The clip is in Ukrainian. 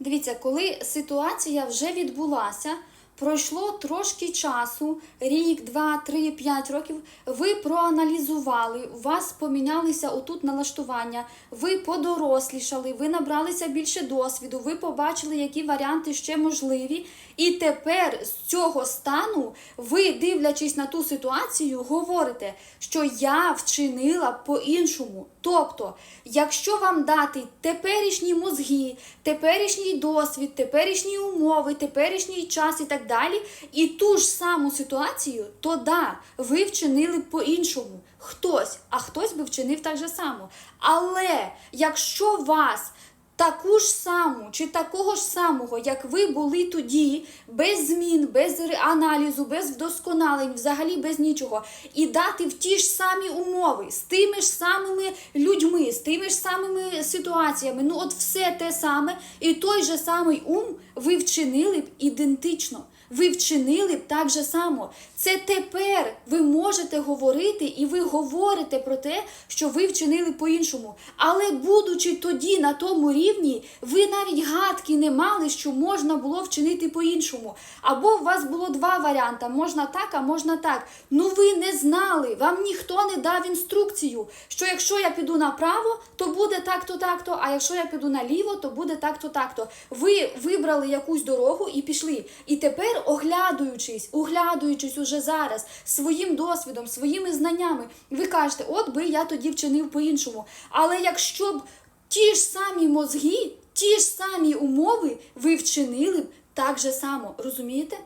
Дивіться, коли ситуація вже відбулася, пройшло трошки часу, рік, два, три, п'ять років. Ви проаналізували, у вас помінялися отут налаштування, ви подорослішали, ви набралися більше досвіду, ви побачили, які варіанти ще можливі. І тепер з цього стану ви, дивлячись на ту ситуацію, говорите, що я вчинила по-іншому. Тобто, якщо вам дати теперішні мозги, теперішній досвід, теперішні умови, теперішній час і так далі, і ту ж саму ситуацію, то да, ви вчинили по-іншому. Хтось, а хтось би вчинив так же само. Але якщо вас таку ж саму чи такого ж самого, як ви були тоді, без змін, без аналізу, без вдосконалень, взагалі без нічого, і дати в ті ж самі умови, з тими ж самими людьми, з тими ж самими ситуаціями, ну от все те саме, і той же самий ум ви вчинили б ідентично. Ви вчинили б так же само. Це тепер ви можете говорити, і ви говорите про те, що ви вчинили по-іншому. Але будучи тоді на тому рівні, ви навіть гадки не мали, що можна було вчинити по-іншому. Або у вас було два варіанти: можна так, а можна так. Ну ви не знали, вам ніхто не дав інструкцію, що якщо я піду направо, то буде так-то, так-то, а якщо я піду наліво, то буде так-то, так-то. Ви вибрали якусь дорогу і пішли. І тепер, оглядуючись, оглядуючись уже зараз своїм досвідом, своїми знаннями, ви кажете, от би я тоді вчинив по-іншому. Але якщо б ті ж самі мозги, ті ж самі умови ви вчинили б так же само, розумієте?